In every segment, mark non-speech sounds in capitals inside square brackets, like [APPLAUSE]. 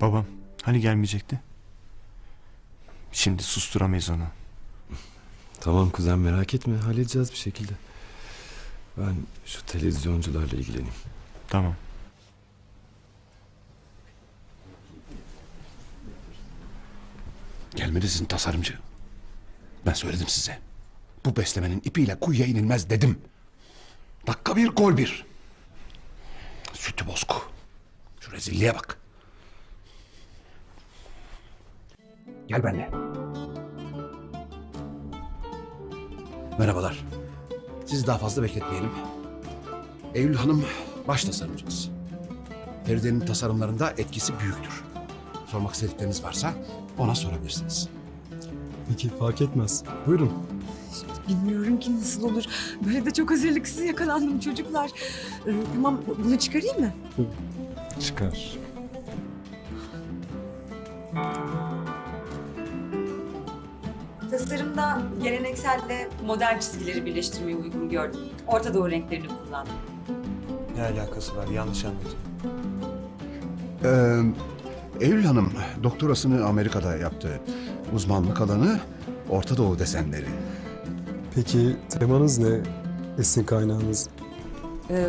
Babam hani gelmeyecekti? Şimdi susturamayız onu. Tamam kuzen merak etme halledeceğiz bir şekilde. Ben şu televizyoncularla ilgileneyim. Tamam. Gelmedi sizin tasarımcı. Ben söyledim size. Bu beslemenin ipiyle kuyuya inilmez dedim. Dakika bir gol bir. Sütü bozku. Şu rezilliğe bak. Gel benimle. Merhabalar. Sizi daha fazla bekletmeyelim. Eylül Hanım baş tasarımcımız. Feride'nin tasarımlarında etkisi büyüktür. Sormak istedikleriniz varsa ona sorabilirsiniz. Peki fark etmez. Buyurun. Bilmiyorum ki nasıl olur. Böyle de çok hazırlıksız yakalandım çocuklar. Ee, tamam bunu çıkarayım mı? Çıkar. Tasarımda gelenekselle modern çizgileri birleştirmeyi uygun gördüm. Orta Doğu renklerini kullandım. Ne alakası var? Yanlış anladın. Ee, Eylül Hanım doktorasını Amerika'da yaptı. Uzmanlık alanı Orta Doğu desenleri. Peki temanız ne? Esin kaynağınız. Ee,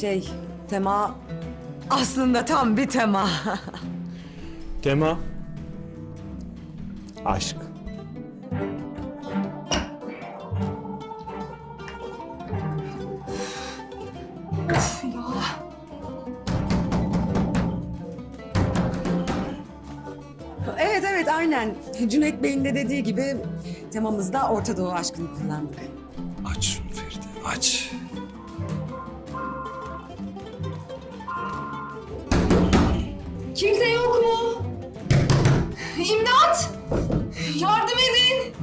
şey, tema aslında tam bir tema. [LAUGHS] Tema. Aşk. Evet evet aynen. Cüneyt Bey'in de dediği gibi temamızda Orta Doğu aşkını kullandık. Aç şunu Feride aç. Kimse yok mu? İmdat! Yardım edin!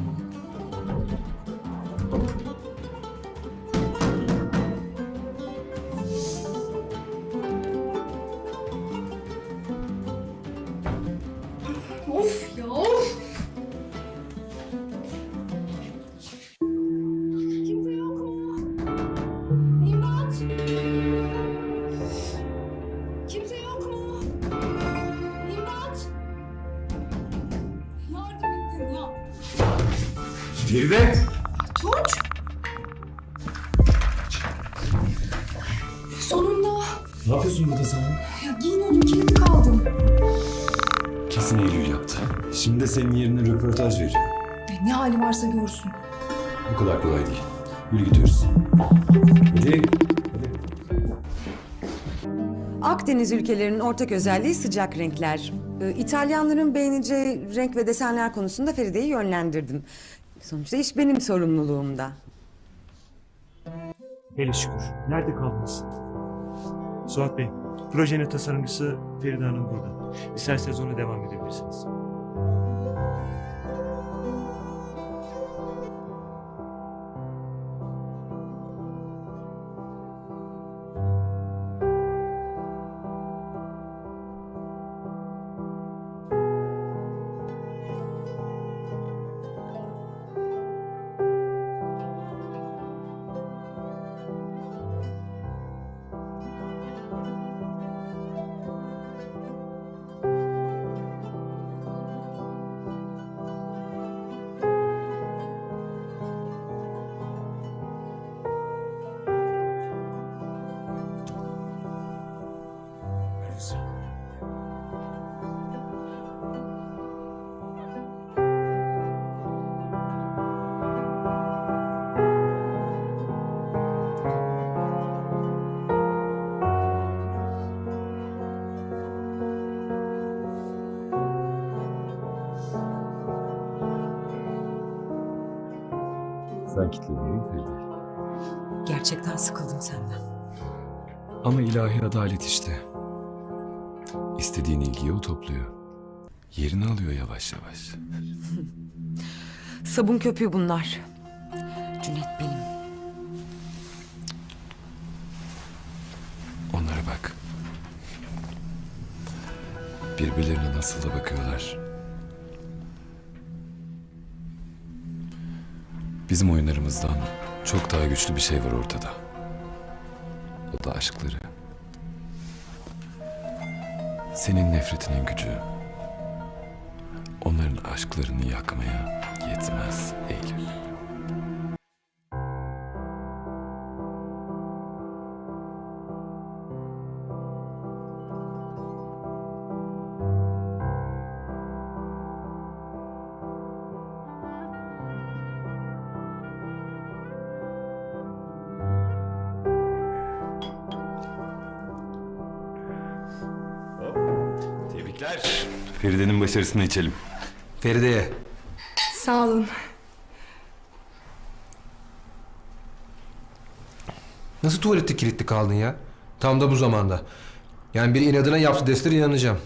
Feride! Tunç! Sonunda. Ne yapıyorsun burada sen? Ya giyiniyordum kilitli kaldım. Kesin Eylül yaptı. Şimdi de senin yerine röportaj veriyor. E, ne hali varsa görsün. Bu kadar kolay değil. Yürü gidiyoruz. Hadi. Hadi. Akdeniz ülkelerinin ortak özelliği sıcak renkler. Ee, İtalyanların beğeneceği renk ve desenler konusunda Feride'yi yönlendirdim. Sonuçta iş benim sorumluluğumda. Hele şükür. Nerede kaldınız? Suat Bey, projenin tasarımcısı Feride Hanım burada. İsterseniz ona devam edebilirsiniz. Sen kilitledin değil mi Feride? Gerçekten sıkıldım senden. Ama ilahi adalet işte. İstediğin ilgiyi o topluyor. Yerini alıyor yavaş yavaş. [LAUGHS] Sabun köpüğü bunlar. Cüneyt benim. Onlara bak. Birbirlerine nasıl da bakıyorlar. Bizim oyunlarımızdan çok daha güçlü bir şey var ortada. O da aşkları. Senin nefretinin gücü onların aşklarını yakmaya yetmez Eylül. Tebrikler. Feride'nin başarısını içelim. Feride'ye. Sağ olun. Nasıl tuvalette kilitli kaldın ya? Tam da bu zamanda. Yani bir inadına yaptı destir inanacağım.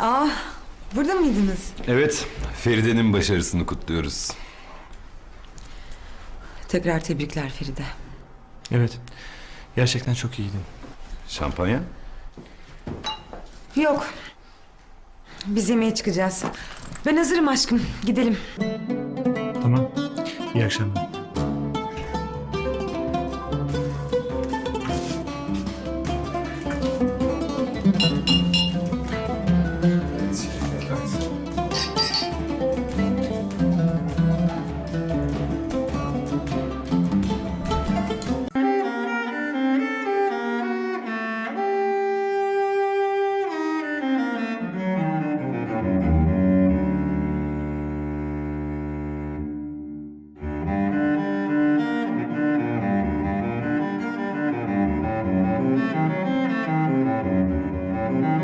Aa, burada mıydınız? Evet, Feride'nin başarısını kutluyoruz. Tekrar tebrikler Feride. Evet. Gerçekten çok iyiydin. Şampanya? Yok. Biz yemeğe çıkacağız. Ben hazırım aşkım. Gidelim. Tamam. İyi akşamlar.